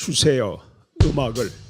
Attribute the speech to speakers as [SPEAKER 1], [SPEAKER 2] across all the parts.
[SPEAKER 1] 주세요. 음악을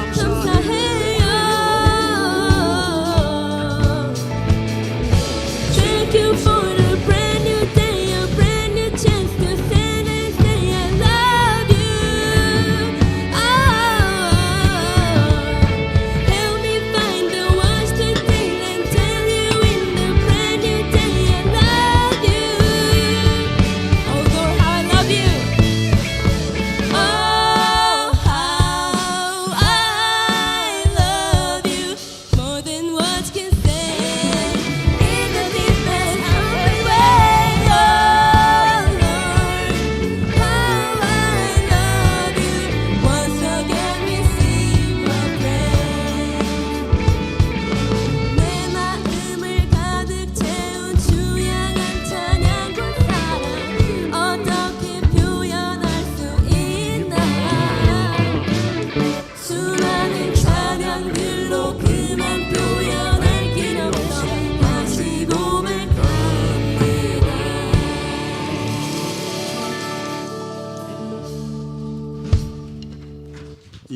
[SPEAKER 2] Demon